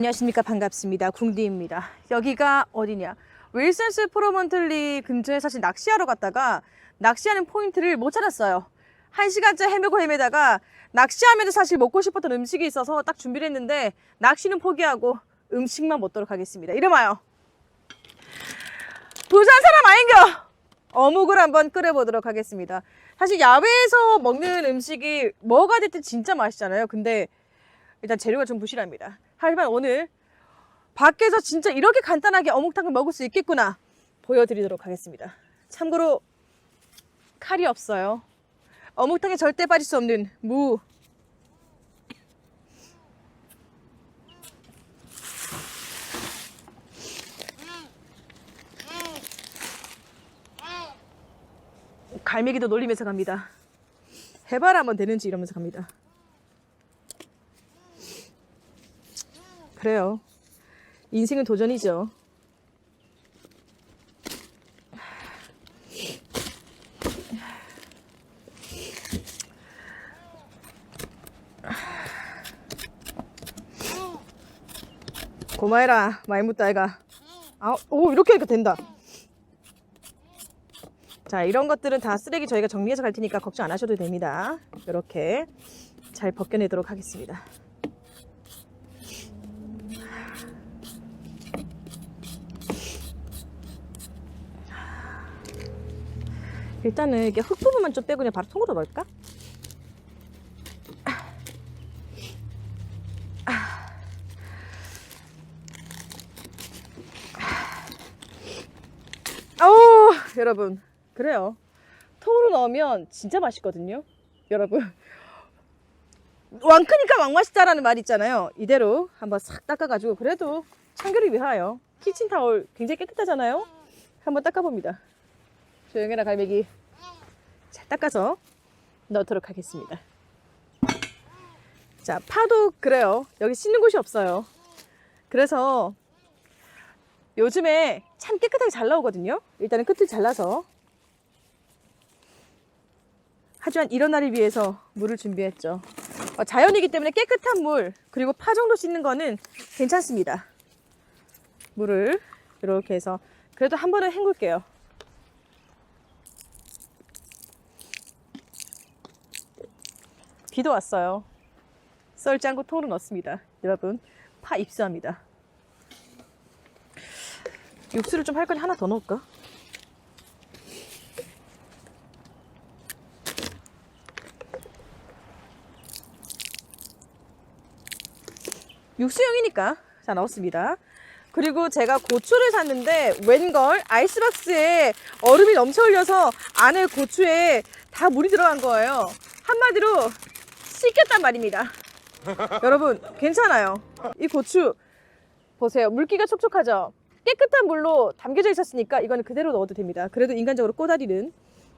안녕하십니까. 반갑습니다. 궁디입니다. 여기가 어디냐? 윌슨스 프로먼틀리 근처에 사실 낚시하러 갔다가 낚시하는 포인트를 못 찾았어요. 한 시간째 헤매고 헤매다가 낚시하면서 사실 먹고 싶었던 음식이 있어서 딱 준비를 했는데 낚시는 포기하고 음식만 먹도록 하겠습니다. 이름하여 부산 사람 아닌겨! 어묵을 한번 끓여보도록 하겠습니다. 사실 야외에서 먹는 음식이 뭐가 됐든 진짜 맛있잖아요. 근데 일단 재료가 좀 부실합니다. 하지만 오늘 밖에서 진짜 이렇게 간단하게 어묵탕을 먹을 수 있겠구나 보여드리도록 하겠습니다. 참고로 칼이 없어요. 어묵탕에 절대 빠질 수 없는 무. 갈매기도 놀리면서 갑니다. 해발 한번 되는지 이러면서 갑니다. 그래요. 인생은 도전이죠. 고마해라, 애가. 아, 오, 이렇게 하니까 된다. 자, 이런 것들은 다 쓰레기 저희가 정리해서 갈 테니까 걱정 안 하셔도 됩니다. 이렇게 잘 벗겨내도록 하겠습니다. 일단은 이게 흙 부분만 좀 빼고 그냥 바로 통으로 넣을까? 아우 여러분 그래요 통으로 넣으면 진짜 맛있거든요 여러분 왕 크니까 왕 맛있다라는 말 있잖아요 이대로 한번 싹 닦아가지고 그래도 참교를 위하여 키친타올 굉장히 깨끗하잖아요 한번 닦아봅니다 조용해라 갈매기. 자 닦아서 넣도록 하겠습니다. 자 파도 그래요. 여기 씻는 곳이 없어요. 그래서 요즘에 참 깨끗하게 잘 나오거든요. 일단은 끝을 잘라서. 하지만 이런 날을 위해서 물을 준비했죠. 어, 자연이기 때문에 깨끗한 물 그리고 파 정도 씻는 거는 괜찮습니다. 물을 이렇게 해서 그래도 한 번은 헹굴게요 비도 왔어요. 썰지 않고 통으로 넣습니다. 여러분, 파 입수합니다. 육수를 좀 할 거니 하나 더 넣을까? 육수용이니까 자 넣었습니다. 그리고 제가 고추를 샀는데 웬걸 아이스박스에 얼음이 넘쳐 흘려서 안에 고추에 다 물이 들어간 거예요. 한마디로 씻겼단 말입니다. 여러분 괜찮아요. 이 고추 보세요. 물기가 촉촉하죠. 깨끗한 물로 담겨져 있었으니까 이거는 그대로 넣어도 됩니다. 그래도 인간적으로 꼬다리는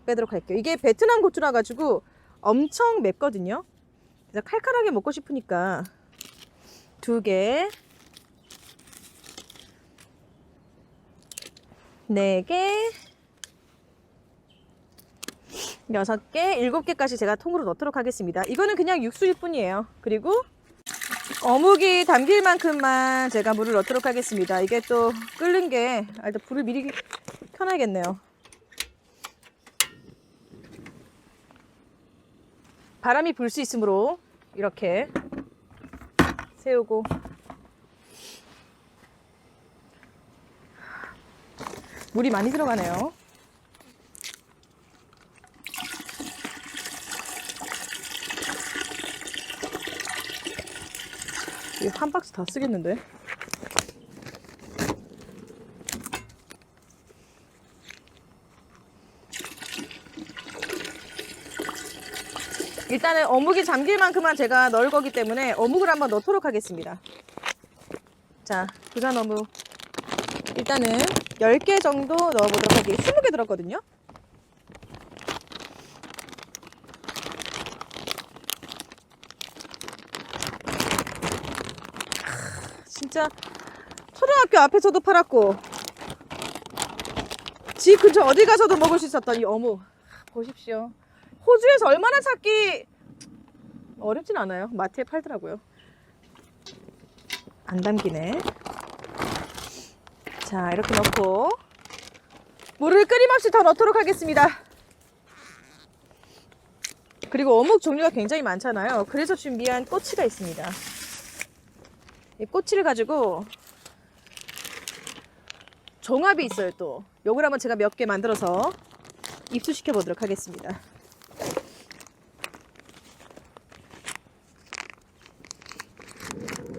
빼도록 할게요. 이게 베트남 고추라 가지고 엄청 맵거든요. 그래서 칼칼하게 먹고 싶으니까 두 개, 네 개, 여섯 개, 일곱 개까지 제가 통으로 넣도록 하겠습니다. 이거는 그냥 육수일 뿐이에요. 그리고 어묵이 담길 만큼만 제가 물을 넣도록 하겠습니다. 이게 또 끓는 게, 아, 일단 불을 미리 켜놔야겠네요. 바람이 불 수 있으므로 이렇게 세우고 물이 많이 들어가네요. 박스 다 쓰겠는데? 일단은 어묵이 잠길 만큼만 제가 넣을 거기 때문에 어묵을 한번 넣도록 하겠습니다. 자, 부산 어묵. 일단은 10개 정도 넣어보도록 할게요. 20개 들었거든요. 진짜 초등학교 앞에서도 팔았고 집 근처 어디 가서도 먹을 수 있었던 이 어묵 보십시오 호주에서 얼마나 찾기 어렵진 않아요 마트에 팔더라고요 안 담기네. 자, 이렇게 넣고 물을 끊임없이 더 넣도록 하겠습니다. 그리고 어묵 종류가 굉장히 많잖아요. 그래서 준비한 꼬치가 있습니다. 이 꼬치를 가지고 종합이 있어요, 또. 요걸 한번 제가 몇 개 만들어서 입수시켜 보도록 하겠습니다.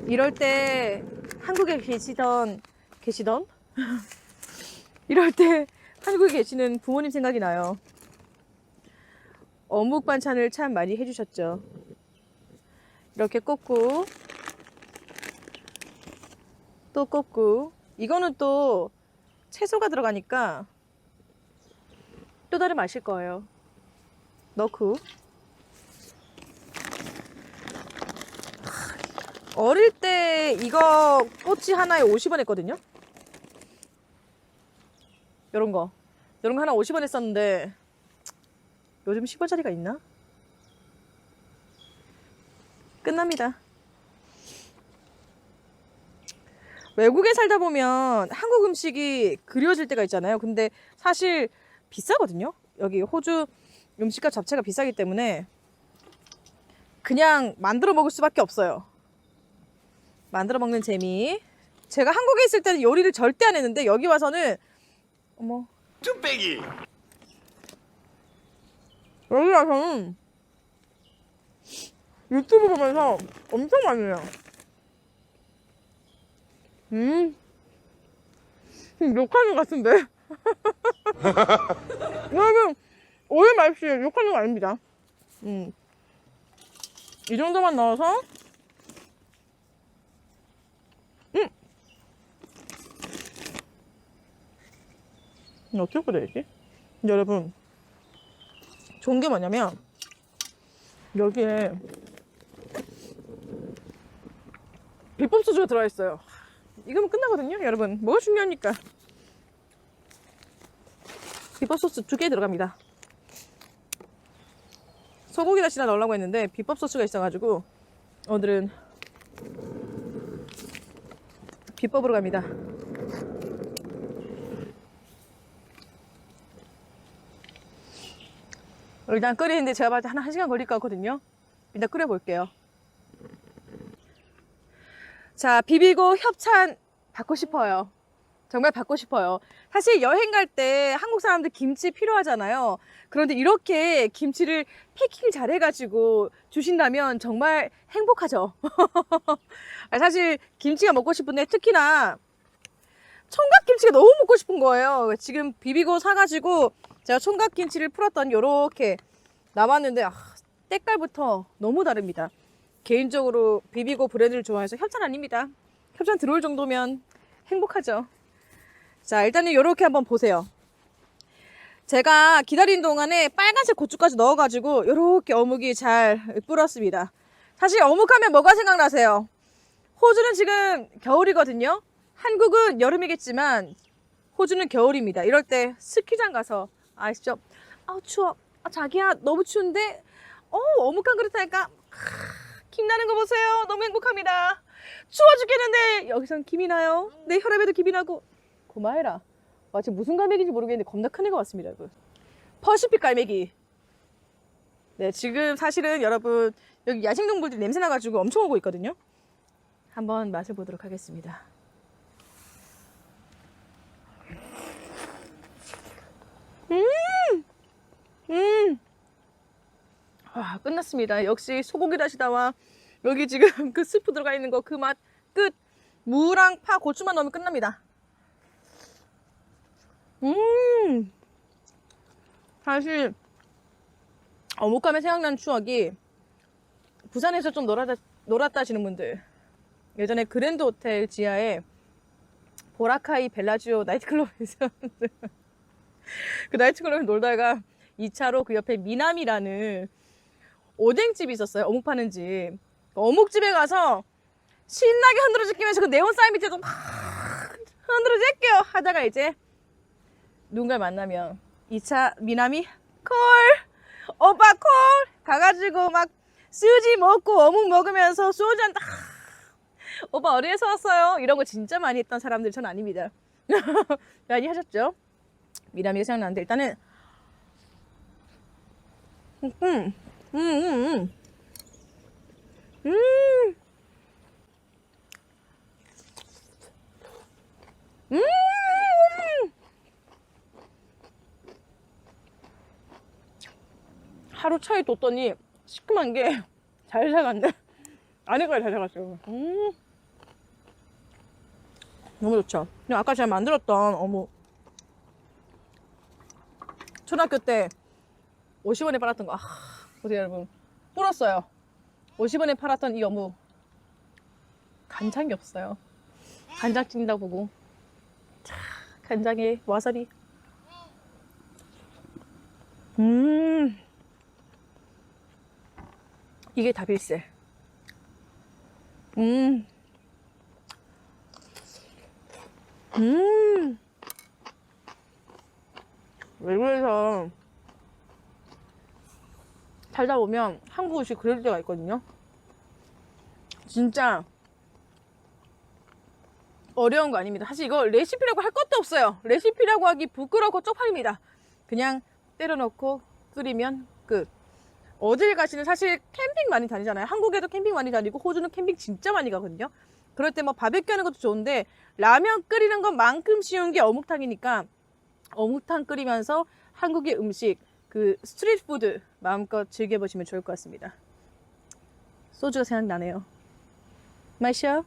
이럴 때 한국에 계시던 계시던 이럴 때 한국에 계시는 부모님 생각이 나요. 어묵 반찬을 참 많이 해주셨죠. 이렇게 꽂고 또 꽂고 이거는 또 채소가 들어가니까 또 다른 맛일 거예요. 넣고 어릴 때 이거 꼬치 하나에 50원 했거든요. 요런 거. 요런 거 하나 50원 했었는데 요즘 10원짜리가 있나? 끝납니다. 외국에 살다 보면 한국 음식이 그리워질 때가 있잖아요. 근데 사실 비싸거든요. 여기 호주 음식값 자체가 비싸기 때문에 그냥 만들어 먹을 수밖에 없어요. 만들어 먹는 재미. 제가 한국에 있을 때는 요리를 절대 안 했는데 여기 와서는 어머 뚝배기 여기 와서는 유튜브 보면서 엄청 많이 해요. 음, 지금 욕하는 것 같은데. 여러분, 오해 말씨 욕하는 거 아닙니다. 음, 이 정도만 넣어서 음, 이거 어떻게 끓여야지? 여러분, 좋은 게 뭐냐면 여기에 비법 소주가 들어가 있어요. 이거면 끝나거든요, 여러분. 뭐가 중요합니까? 비법 소스 두 개 들어갑니다. 소고기 다시나 넣으려고 했는데 비법 소스가 있어가지고 오늘은 비법으로 갑니다. 일단 끓이는데 제가 봤을 때 한 1시간 걸릴 것 같거든요. 일단 끓여볼게요. 자, 비비고 협찬 받고 싶어요. 정말 받고 싶어요. 사실 여행 갈 때 한국 사람들 김치 필요하잖아요. 그런데 이렇게 김치를 패킹 잘 해가지고 주신다면 정말 행복하죠. 사실 김치가 먹고 싶은데 특히나 총각김치가 너무 먹고 싶은 거예요. 지금 비비고 사가지고 제가 총각김치를 풀었더니 요렇게 남았는데 아, 때깔부터 너무 다릅니다. 개인적으로 비비고 브랜드를 좋아해서 협찬 아닙니다. 협찬 들어올 정도면 행복하죠. 자, 일단은 요렇게 한번 보세요. 제가 기다린 동안에 빨간색 고추까지 넣어가지고 요렇게 어묵이 잘 불었습니다. 사실 어묵하면 뭐가 생각나세요? 호주는 지금 겨울이거든요. 한국은 여름이겠지만 호주는 겨울입니다. 이럴 때 스키장 가서 아시죠? 아 추워. 아, 자기야 너무 추운데 어 어묵 한 그릇 하니까 김 나는 거 보세요. 너무 행복합니다. 추워 죽겠는데 여기선 김이 나요. 내 혈압에도 김이 나고 고마해라. 마치 무슨 갈매기인지 모르겠는데 겁나 큰 애가 왔습니다, 여러분. 퍼시픽 갈매기. 네, 지금 사실은 여러분 여기 야생동물들 냄새 나가지고 엄청 오고 있거든요. 한번 맛을 보도록 하겠습니다. 음, 음. 아, 끝났습니다. 역시 소고기 다시다와 여기 지금 그 스프 들어가 있는 거 그 맛 끝. 무랑 파, 고추만 넣으면 끝납니다. 음. 사실 어묵감에 생각나는 추억이 부산에서 좀 놀았다, 놀았다 하시는 분들 예전에 그랜드 호텔 지하에 보라카이 벨라지오 나이트클럽에서 그 나이트클럽에 놀다가 2차로 그 옆에 미남이라는 오뎅집이 있었어요. 어묵 파는 집. 그 어묵집에 가서 신나게 흔들어 제끼면서 그 네온 사인 밑에도 막 흔들어 제껴 하다가 이제 누군가를 만나면 2차 미남이 콜 오빠 콜 가가지고 막 수지 먹고 어묵 먹으면서 소주 한딱 오빠 어디에서 왔어요? 이런 거 진짜 많이 했던 사람들 전 아닙니다. 많이 하셨죠? 미나미가 생각나는데 일단은 음, 음, 음, 음, 음. 하루 차이 뒀더니 시큼한 게 잘 사갔네. 안에까지 잘 사갔어요. 음. 너무 좋죠. 그냥 아까 제가 만들었던 어묵. 초등학교 때 50원에 팔았던 거. 아, 보세요, 여러분. 불었어요. 50원에 팔았던 이 어묵. 간장이 없어요. 간장 찍는다 보고. 자, 간장에 와사비. 음. 이게 다빌세. 음. 음. 외국에서 살다 보면 한국 음식 그럴 때가 있거든요. 진짜 어려운 거 아닙니다. 사실 이거 레시피라고 할 것도 없어요. 레시피라고 하기 부끄럽고 쪽팔립니다. 그냥 때려넣고 끓이면 끝. 어딜 가시는 사실 캠핑 많이 다니잖아요. 한국에도 캠핑 많이 다니고 호주는 캠핑 진짜 많이 가거든요. 그럴 때 뭐 바베큐 하는 것도 좋은데 라면 끓이는 것만큼 쉬운 게 어묵탕이니까 어묵탕 끓이면서 한국의 음식 그 스트리트 푸드 마음껏 즐겨보시면 좋을 것 같습니다. 소주가 생각나네요. 마셔.